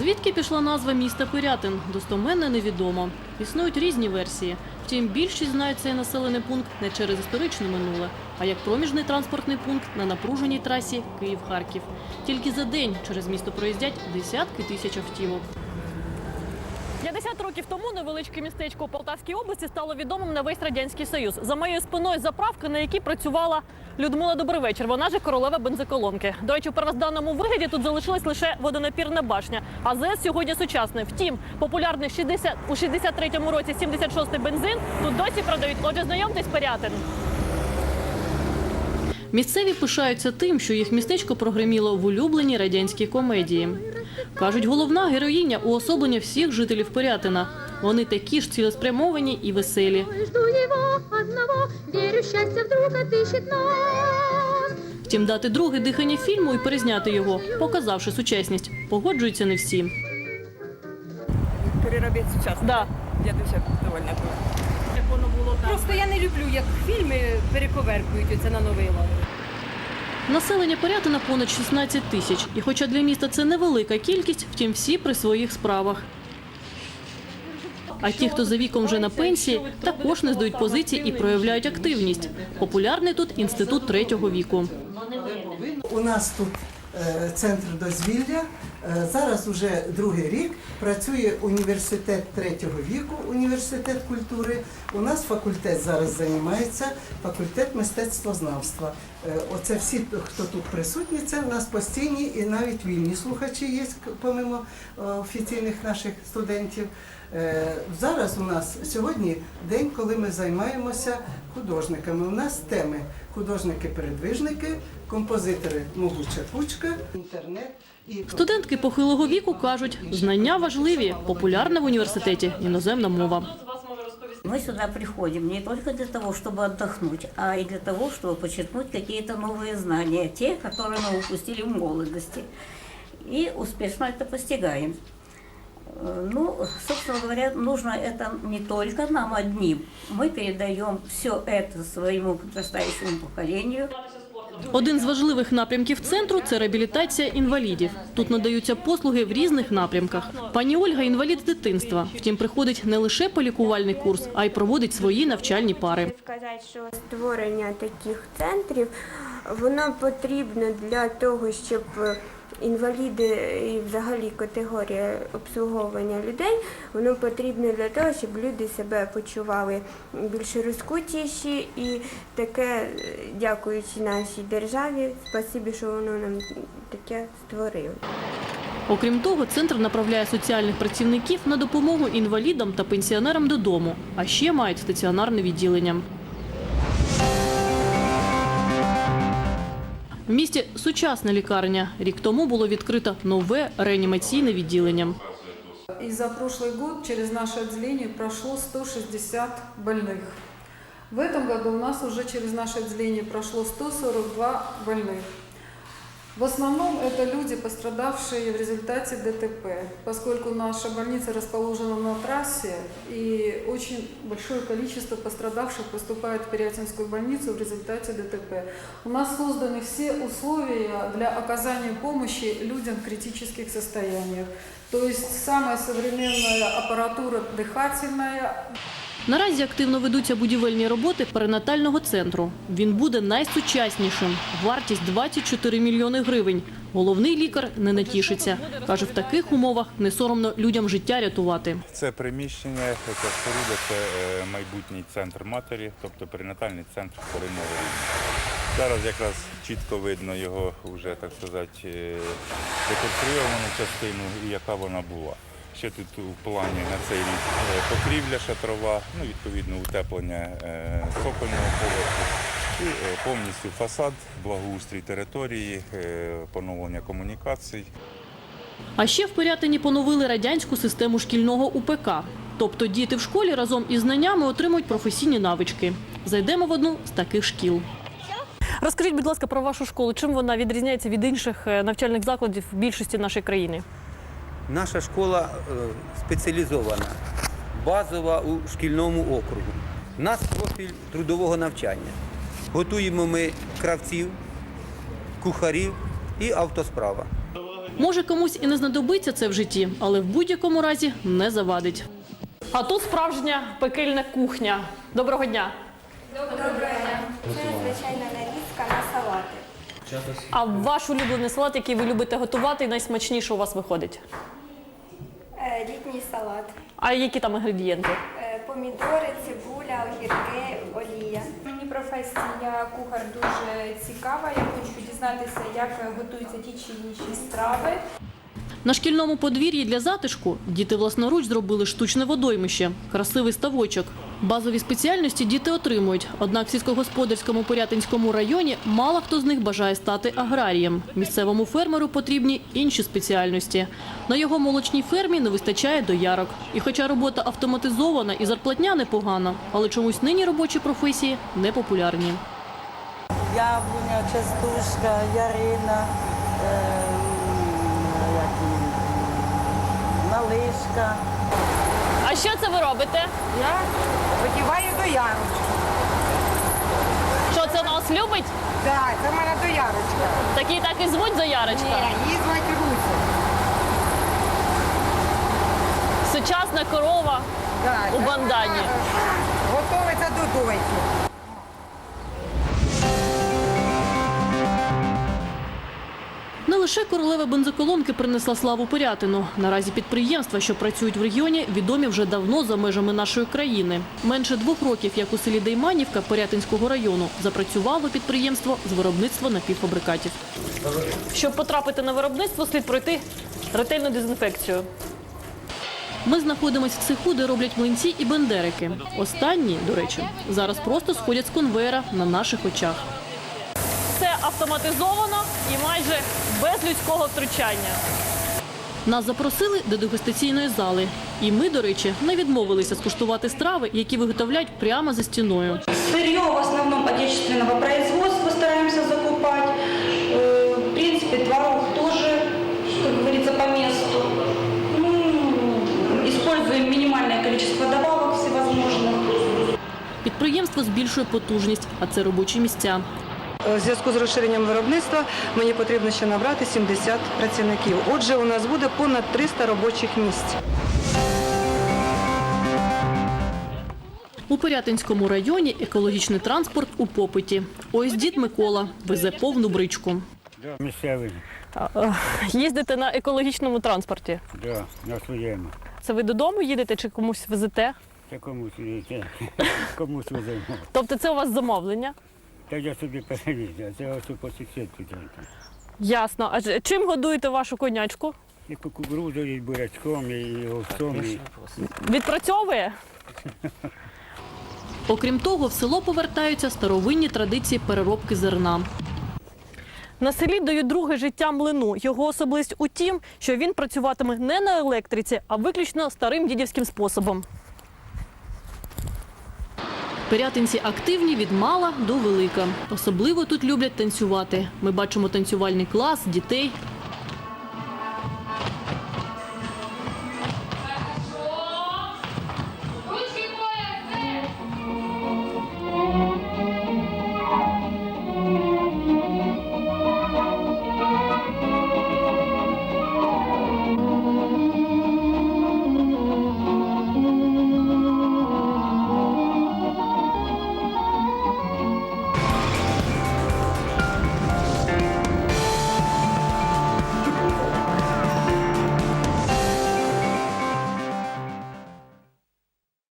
Звідки пішла назва міста Пирятин, достоменно невідомо. Існують різні версії. Втім, більшість знають цей населений пункт не через історичне минуле, а як проміжний транспортний пункт на напруженій трасі Київ-Харків. Тільки за день через місто проїздять десятки тисяч автівок. 50 років тому невеличке містечко у Полтавській області стало відомим на весь радянський союз. За моєю спиною заправка, на якій працювала Людмила Добривечір. Вона ж королева бензоколонки. До речі, в первозданному вигляді тут залишилась лише водонапірна башня. А ЗС сьогодні сучасний. Втім, популярний 60, у 63-му році 76-й бензин тут досі продають. Отже, знайомтесь Пирятин. Місцеві пишаються тим, що їх містечко прогреміло в улюбленій радянській комедії. Кажуть, головна героїня уособлення всіх жителів Пирятина. Вони такі ж цілеспрямовані і веселі. Втім, дати друге дихання фільму і перезняти його, показавши сучасність, погоджуються не всі. переробити сучасно. Да. Я дуже довольна була. Як воно було Просто я не люблю, як фільми перековеркують оце на новий лад. Населення Пирятина понад 16 тисяч. І хоча для міста це невелика кількість, втім всі при своїх справах. А ті, хто за віком вже на пенсії, також не здають позиції і проявляють активність. Популярний тут інститут третього віку. У нас тут е, центр дозвілля. Е, Зараз уже другий рік працює університет третього віку, університет культури. У нас факультет зараз займається, факультет мистецтвознавства. Е, Оце всі, хто тут присутні, це у нас постійні і навіть вільні слухачі є, помимо е, офіційних наших студентів. Е, Зараз у нас сьогодні день, коли ми займаємося художниками. У нас теми художники-передвижники, композитори Могуча кучка, інтернет Студентки похилого віку кажуть, знання важливі, популярна в університеті іноземна мова. Мы сюда приходим не только для того, чтобы отдохнуть, а и для того, чтобы подчеркнуть какие-то новые знания, те, которые мы упустили в молодости. И успешно это постигаем. Э, Ну, собственно говоря, нужно это не только нам одним. Мы передаем все это своему подрастающему поколению. Один з важливих напрямків центру це реабілітація інвалідів. Тут надаються послуги в різних напрямках. Пані Ольга інвалід з дитинства. Втім, приходить не лише полікувальний курс, а й проводить свої навчальні пари. сказати, що створення таких центрів воно потрібно для того, щоб інваліди і взагалі категорія обслуговування людей, воно потрібно для того, щоб люди себе почували більш розкутіші і таке, е, дякуючи нашій державі, спасибі, що воно нам таке створило. Окрім того, центр направляє соціальних працівників на допомогу інвалідам та пенсіонерам додому, а ще мають стаціонарне відділення. В місті сучасна лікарня. Рік тому було відкрито нове реанімаційне відділення. И за прошлый год через наше отделение прошло 160 больных. В этом году у нас уже через наше отделение прошло 142 больных. В основном это люди, пострадавшие в результате ДТП, поскольку наша больница расположена на трассе, и очень большое количество пострадавших поступает в Пирятинскую больницу в результате ДТП. У нас созданы все условия для оказания помощи людям в критических состояниях. То есть самая современная аппаратура дыхательная, Наразі активно ведуться будівельні роботи перинатального центру. Він буде найсучаснішим. Вартість 24 мільйони гривень. Головний лікар не натішиться. Каже, в таких умовах не соромно людям життя рятувати. Це приміщення, ця споруда, це майбутній центр матері, тобто перинатальний центр вторинного рівня. Зараз якраз чітко видно його вже, так сказати, е, реконструйовану частину і яка вона була. Ще тут у плані на цей рік е, покрівля шатрова, ну, відповідно утеплення е, цокольного поверху і е, повністю фасад, благоустрій території, е, поновлення комунікацій. А ще в Пирятині поновили радянську систему шкільного УПК. Тобто діти в школі разом із знаннями отримують професійні навички. Зайдемо в одну з таких шкіл. Розкажіть, будь ласка, про вашу школу. Чим вона відрізняється від інших е, навчальних закладів в більшості нашої країни? Наша школа е, спеціалізована, базова у шкільному округу. У нас профіль трудового навчання. Готуємо ми кравців, кухарів і автосправа. Може, комусь і не знадобиться це в житті, але в будь-якому разі не завадить. А тут справжня пекельна кухня. Доброго дня. Це звичайна нарізка на салати. А ваш улюблений салат, який ви любите готувати, і найсмачніше у вас виходить? Е, Літній салат. А які там інгредієнти? Е, Помідори, цибуля, огірки, олія. Мені професія кухар дуже цікава. Я хочу дізнатися, як готуються ті чи інші страви. На шкільному подвір'ї для затишку діти власноруч зробили штучне водоймище, красивий ставочок. Базові спеціальності діти отримують. Однак в сільськогосподарському Порятинському районі мало хто з них бажає стати аграрієм. Місцевому фермеру потрібні інші спеціальності. На його молочній фермі не вистачає доярок. І хоча робота автоматизована і зарплатня непогана, але чомусь нині робочі професії не популярні. Яблуня, частушка, ярина, налишка. А що це ви робите? Я подіваю до ярочки. Що це нас любить? Так, це в мене до ярочка. Такі так і звуть Заярочка. її звуть Руся. Сучасна корова да, у бандані. вона Готовиться до дойки. Лише королева бензоколонки принесла славу Порятину. Наразі підприємства, що працюють в регіоні, відомі вже давно за межами нашої країни. Менше двох років, як у селі Дейманівка Порятинського району, запрацювало підприємство з виробництва напівфабрикатів. Щоб потрапити на виробництво, слід пройти ретельну дезінфекцію. Ми знаходимося в цеху, де роблять млинці і бендерики. Останні, до речі, зараз просто сходять з конвейера на наших очах. Все автоматизовано і майже без людського втручання. Нас запросили до дегустаційної зали. І ми, до речі, не відмовилися скуштувати страви, які виготовляють прямо за стіною. Сырье в основном отечественного производства стараемся закупать. Э, В принципе, творог тоже, как говорится, по месту. Ну, используем минимальное количество добавок всевозможных. Підприємство збільшує потужність, а це робочі місця. У зв'язку з розширенням виробництва мені потрібно ще набрати 70 працівників. Отже, у нас буде понад 300 робочих місць. У Порятинському районі екологічний транспорт у попиті. Ось дід Микола везе повну бричку. Да, місцевий, Їздите на екологічному транспорті. да, на своєму. Це ви додому їдете чи комусь везете? Це комусь, це, комусь веземо. Тобто це у вас замовлення? Та я собі перевіз, а це ось по сусідці тільки. Ясно. А ж- чим годуєте вашу конячку? І кукурудзою, і бурячком, і овцом. І... Відпрацьовує? Окрім того, в село повертаються старовинні традиції переробки зерна. На селі дають друге життя млину. Його особливість у тім, що він працюватиме не на електриці, а виключно старим дідівським способом. Пирятинці активні від мала до велика. Особливо тут люблять танцювати. Ми бачимо танцювальний клас, дітей,